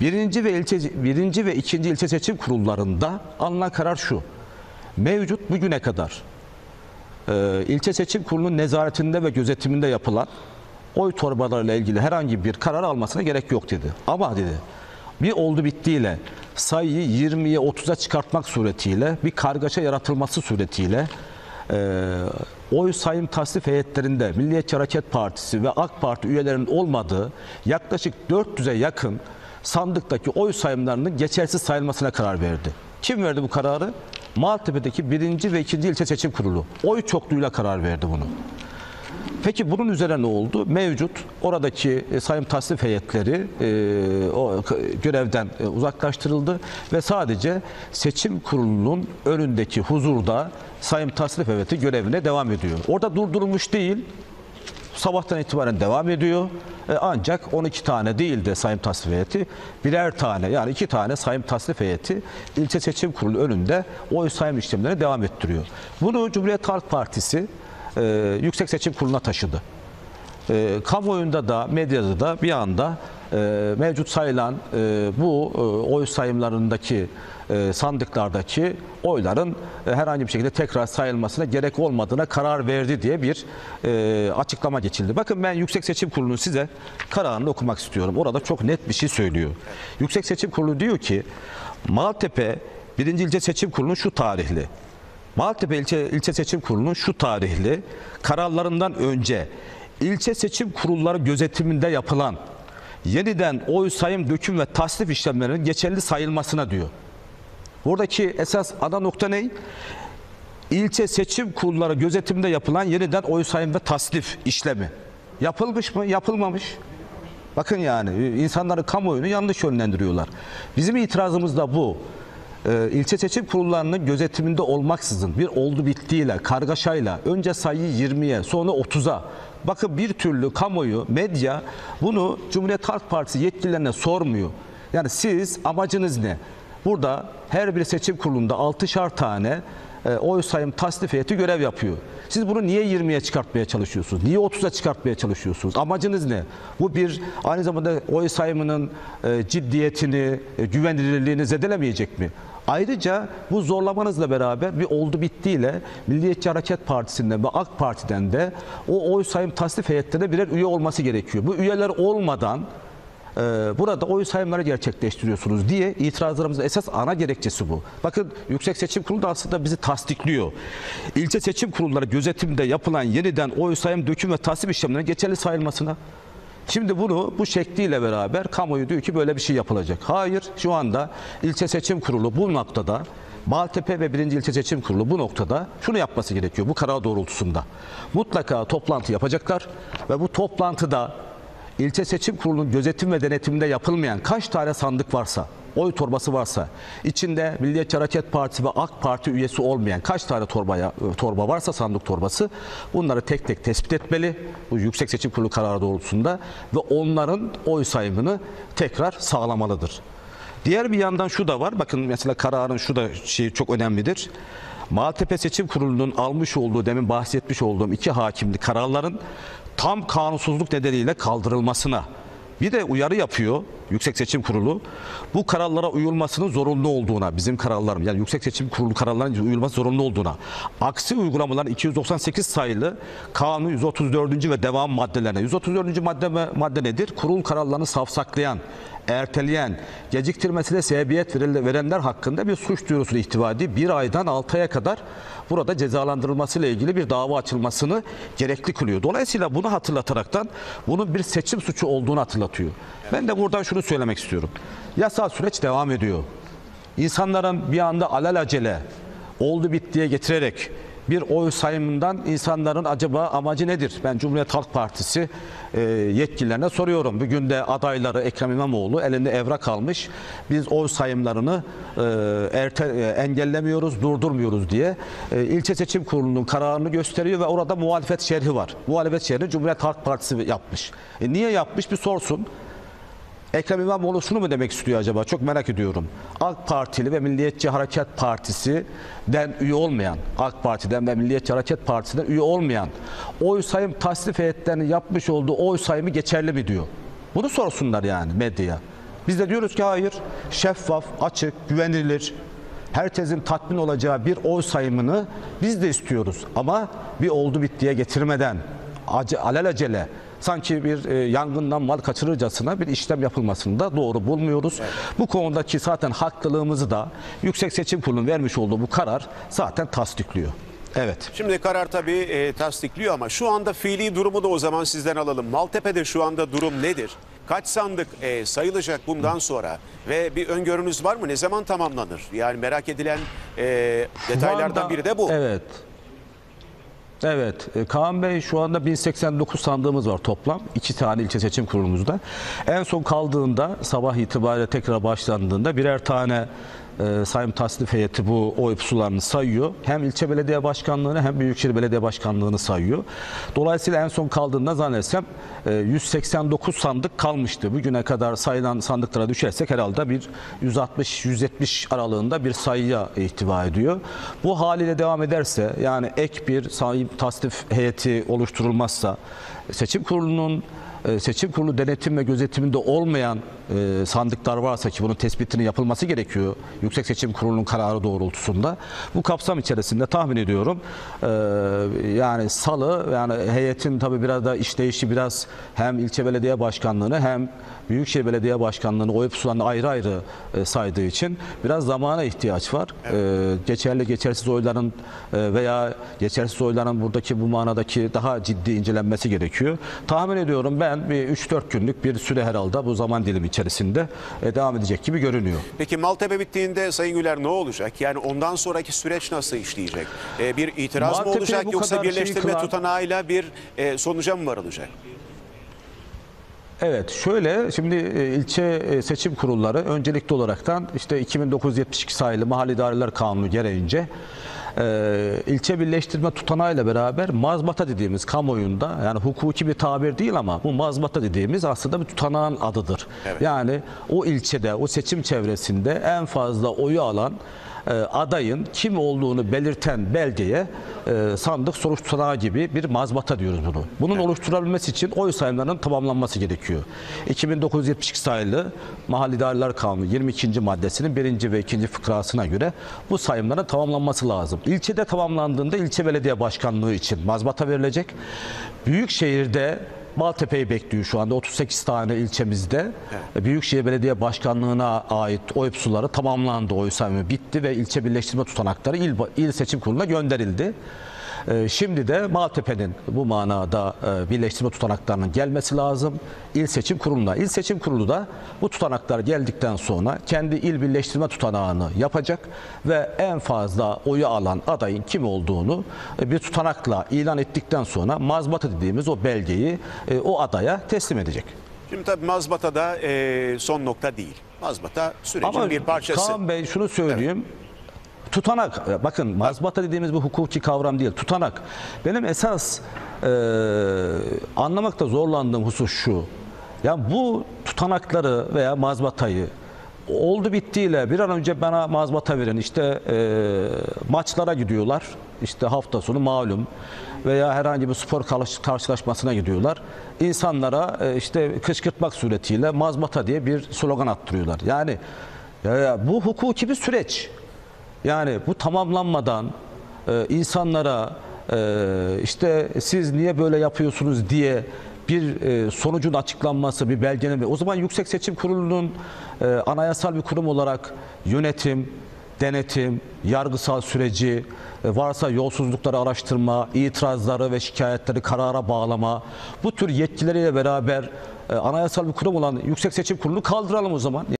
Birinci ve ilçe birinci ve ikinci ilçe seçim kurullarında alınan karar şu. Mevcut bugüne kadar e, ilçe seçim kurulunun nezaretinde ve gözetiminde yapılan oy torbalarıyla ilgili herhangi bir karar almasına gerek yok dedi. Ama dedi bir oldu bittiyle sayıyı 20'ye 30'a çıkartmak suretiyle bir kargaşa yaratılması suretiyle e, oy sayım tasnif heyetlerinde Milliyetçi Hareket Partisi ve AK Parti üyelerinin olmadığı yaklaşık 400'e yakın sandıktaki oy sayımlarının geçersiz sayılmasına karar verdi. Kim verdi bu kararı? Maltepe'deki birinci ve ikinci ilçe seçim kurulu. Oy çokluğuyla karar verdi bunu. Peki bunun üzerine ne oldu? Mevcut oradaki e, sayım tasnif heyetleri e, o görevden e, uzaklaştırıldı ve sadece seçim kurulunun önündeki huzurda sayım tasnif heyeti görevine devam ediyor. Orada durdurulmuş değil, sabahtan itibaren devam ediyor. E, ancak 12 tane değil de sayım tasnif heyeti birer tane yani iki tane sayım tasnif heyeti ilçe seçim kurulu önünde oy sayım işlemlerine devam ettiriyor. Bunu Cumhuriyet Halk Partisi e, Yüksek Seçim Kurulu'na taşıdı. E, kamuoyunda da medyada da bir anda mevcut sayılan e, bu e, oy sayımlarındaki e, sandıklardaki oyların herhangi bir şekilde tekrar sayılmasına gerek olmadığına karar verdi diye bir açıklama geçildi. Bakın ben Yüksek Seçim Kurulu'nun size kararını okumak istiyorum. Orada çok net bir şey söylüyor. Yüksek Seçim Kurulu diyor ki Maltepe 1. İlçe Seçim Kurulu'nun şu tarihli Maltepe İlçe, İlçe Seçim Kurulu'nun şu tarihli kararlarından önce ilçe seçim kurulları gözetiminde yapılan yeniden oy sayım, döküm ve tasnif işlemlerinin geçerli sayılmasına diyor. Buradaki esas ana nokta ne? İlçe seçim kurulları gözetiminde yapılan yeniden oy sayım ve tasnif işlemi. Yapılmış mı? Yapılmamış. Bakın yani insanların kamuoyunu yanlış yönlendiriyorlar. Bizim itirazımız da bu. Ee, ilçe seçim kurullarının gözetiminde olmaksızın bir oldu bittiyle, kargaşayla önce sayıyı 20'ye sonra 30'a bakın bir türlü kamuoyu, medya bunu Cumhuriyet Halk Partisi yetkililerine sormuyor. Yani siz amacınız ne? Burada her bir seçim kurulunda 6'şar tane e, oy sayım tasnif heyeti görev yapıyor. Siz bunu niye 20'ye çıkartmaya çalışıyorsunuz? Niye 30'a çıkartmaya çalışıyorsunuz? Amacınız ne? Bu bir aynı zamanda oy sayımının e, ciddiyetini, e, güvenilirliğini zedelemeyecek mi? Ayrıca bu zorlamanızla beraber bir oldu bittiyle Milliyetçi Hareket Partisi'nden ve AK Parti'den de o oy sayım tasnif heyetlerine birer üye olması gerekiyor. Bu üyeler olmadan e, burada oy sayımları gerçekleştiriyorsunuz diye itirazlarımızın esas ana gerekçesi bu. Bakın Yüksek Seçim Kurulu da aslında bizi tasdikliyor. İlçe seçim kurulları gözetimde yapılan yeniden oy sayım, döküm ve tasnif işlemlerinin geçerli sayılmasına. Şimdi bunu bu şekliyle beraber kamuoyu diyor ki böyle bir şey yapılacak. Hayır şu anda ilçe seçim kurulu bu noktada Maltepe ve 1. İlçe Seçim Kurulu bu noktada şunu yapması gerekiyor bu karar doğrultusunda. Mutlaka toplantı yapacaklar ve bu toplantıda İlçe Seçim Kurulu'nun gözetim ve denetiminde yapılmayan kaç tane sandık varsa, oy torbası varsa, içinde Milliyetçi Hareket Partisi ve AK Parti üyesi olmayan kaç tane torbaya, torba varsa sandık torbası bunları tek tek tespit etmeli bu Yüksek Seçim Kurulu kararı doğrultusunda ve onların oy sayımını tekrar sağlamalıdır. Diğer bir yandan şu da var. Bakın mesela kararın şu da şey çok önemlidir. Maltepe Seçim Kurulu'nun almış olduğu demin bahsetmiş olduğum iki hakimli kararların tam kanunsuzluk nedeniyle kaldırılmasına bir de uyarı yapıyor Yüksek Seçim Kurulu. Bu kararlara uyulmasının zorunlu olduğuna, bizim kararlarım yani Yüksek Seçim Kurulu kararlarının uyulması zorunlu olduğuna, aksi uygulamaların 298 sayılı kanun 134. ve devam maddelerine. 134. madde madde nedir? Kurul kararlarını safsaklayan, erteleyen, geciktirmesine sebebiyet verenler hakkında bir suç duyurusunu ihtiva ediyor. Bir aydan 6 aya kadar burada cezalandırılmasıyla ilgili bir dava açılmasını gerekli kılıyor. Dolayısıyla bunu hatırlataraktan bunun bir seçim suçu olduğunu hatırlatıyor. Ben de buradan şunu söylemek istiyorum. Yasal süreç devam ediyor. İnsanların bir anda alelacele oldu bittiye getirerek bir oy sayımından insanların acaba amacı nedir? Ben Cumhuriyet Halk Partisi e, yetkililerine soruyorum. Bugün de adayları Ekrem İmamoğlu elinde evrak almış. Biz oy sayımlarını e, erte, e, engellemiyoruz, durdurmuyoruz diye e, ilçe seçim kurulunun kararını gösteriyor ve orada muhalefet şerhi var. Muhalefet şerhi Cumhuriyet Halk Partisi yapmış. E, niye yapmış bir sorsun. Ekrem İmamoğlu şunu mu demek istiyor acaba? Çok merak ediyorum. AK Partili ve Milliyetçi Hareket Partisi'den üye olmayan, AK Parti'den ve Milliyetçi Hareket Partisi'den üye olmayan oy sayım tasnif heyetlerinin yapmış olduğu oy sayımı geçerli mi diyor. Bunu sorsunlar yani medyaya. Biz de diyoruz ki hayır, şeffaf, açık, güvenilir, herkesin tatmin olacağı bir oy sayımını biz de istiyoruz. Ama bir oldu bittiye getirmeden, ace, alelacele sanki bir e, yangından mal kaçırırcasına bir işlem yapılmasını da doğru bulmuyoruz. Bu konudaki zaten haklılığımızı da Yüksek Seçim Kurulu'nun vermiş olduğu bu karar zaten tasdikliyor. Evet. Şimdi karar tabii e, tasdikliyor ama şu anda fiili durumu da o zaman sizden alalım. Maltepe'de şu anda durum nedir? Kaç sandık e, sayılacak bundan sonra? Ve bir öngörünüz var mı? Ne zaman tamamlanır? Yani merak edilen e, detaylardan anda- biri de bu. Evet. Evet. e, Kaan Bey şu anda 1089 sandığımız var toplam. iki tane ilçe seçim kurulumuzda. En son kaldığında sabah itibariyle tekrar başlandığında birer tane e, sayım tasnif heyeti bu oy pusularını sayıyor. Hem ilçe belediye başkanlığını hem büyükşehir belediye başkanlığını sayıyor. Dolayısıyla en son kaldığında zannedersem e, 189 sandık kalmıştı. Bugüne kadar sayılan sandıklara düşersek herhalde bir 160-170 aralığında bir sayıya ihtiva ediyor. Bu haliyle devam ederse yani ek bir sayım tasnif heyeti oluşturulmazsa seçim kurulunun e, seçim kurulu denetim ve gözetiminde olmayan e, sandıklar varsa ki bunun tespitinin yapılması gerekiyor Yüksek Seçim Kurulu'nun kararı doğrultusunda. Bu kapsam içerisinde tahmin ediyorum e, yani salı yani heyetin tabii biraz da işleyişi biraz hem ilçe belediye başkanlığını hem Büyükşehir Belediye Başkanlığı'nı oy pusularını ayrı ayrı saydığı için biraz zamana ihtiyaç var. E, geçerli geçersiz oyların veya geçersiz oyların buradaki bu manadaki daha ciddi incelenmesi gerekiyor. Tahmin ediyorum ben bir 3-4 günlük bir süre herhalde bu zaman dilimi içerisinde e, devam edecek gibi görünüyor. Peki Maltepe bittiğinde Sayın Güler ne olacak? Yani ondan sonraki süreç nasıl işleyecek? E, bir itiraz mı Maltepe'ye olacak yoksa şeyi birleştirme kılan- tutanağıyla bir e, sonuca mı varılacak? Evet şöyle şimdi ilçe seçim kurulları öncelikli olaraktan işte 2972 sayılı Mahalli İdareler Kanunu gereğince e, ilçe birleştirme tutanağıyla beraber mazbata dediğimiz kamuoyunda yani hukuki bir tabir değil ama bu mazbata dediğimiz aslında bir tutanağın adıdır. Evet. Yani o ilçede o seçim çevresinde en fazla oyu alan e, adayın kim olduğunu belirten belgeye e, sandık sonuç tutanağı gibi bir mazbata diyoruz bunu. Bunun oluşturulabilmesi için oy sayımlarının tamamlanması gerekiyor. 2972 sayılı Mahalli İdareler Kanunu 22. maddesinin 1. ve 2. fıkrasına göre bu sayımların tamamlanması lazım. İlçede tamamlandığında ilçe belediye başkanlığı için mazbata verilecek. Büyükşehir'de Maltepe'yi bekliyor şu anda 38 tane ilçemizde. Büyükşehir Belediye Başkanlığı'na ait oy pusuları tamamlandı. Oy sayımı bitti ve ilçe birleştirme tutanakları il, il seçim kuruluna gönderildi. Ee, Şimdi de Maltepe'nin bu manada e, birleştirme tutanaklarının gelmesi lazım. İl Seçim Kurulu'na. İl Seçim Kurulu da bu tutanaklar geldikten sonra kendi il birleştirme tutanağını yapacak ve en fazla oyu alan adayın kim olduğunu e, bir tutanakla ilan ettikten sonra mazbata dediğimiz o belgeyi e, o adaya teslim edecek. Şimdi tabii mazbata da son nokta değil. Mazbata sürecin Ama bir parçası. Kaan Bey şunu söyleyeyim. Tutanak, e, bakın mazbata dediğimiz bir hukuki kavram değil. Tutanak. Benim esas e, anlamakta zorlandığım husus şu. Ya bu tutanakları veya mazbatayı oldu bittiyle bir an önce bana mazbata verin. İşte e, maçlara gidiyorlar. İşte hafta sonu malum veya herhangi bir spor karşı- karşılaşmasına gidiyorlar. İnsanlara e, işte kışkırtmak suretiyle mazbata diye bir slogan attırıyorlar. Yani ya, ya bu hukuki bir süreç. Yani bu tamamlanmadan e, insanlara e, işte siz niye böyle yapıyorsunuz diye bir e, sonucun açıklanması, bir belgenin o zaman Yüksek Seçim Kurulu'nun e, anayasal bir kurum olarak yönetim, denetim, yargısal süreci, e, varsa yolsuzlukları araştırma, itirazları ve şikayetleri karara bağlama, bu tür yetkileriyle beraber e, anayasal bir kurum olan Yüksek Seçim Kurulu'nu kaldıralım o zaman.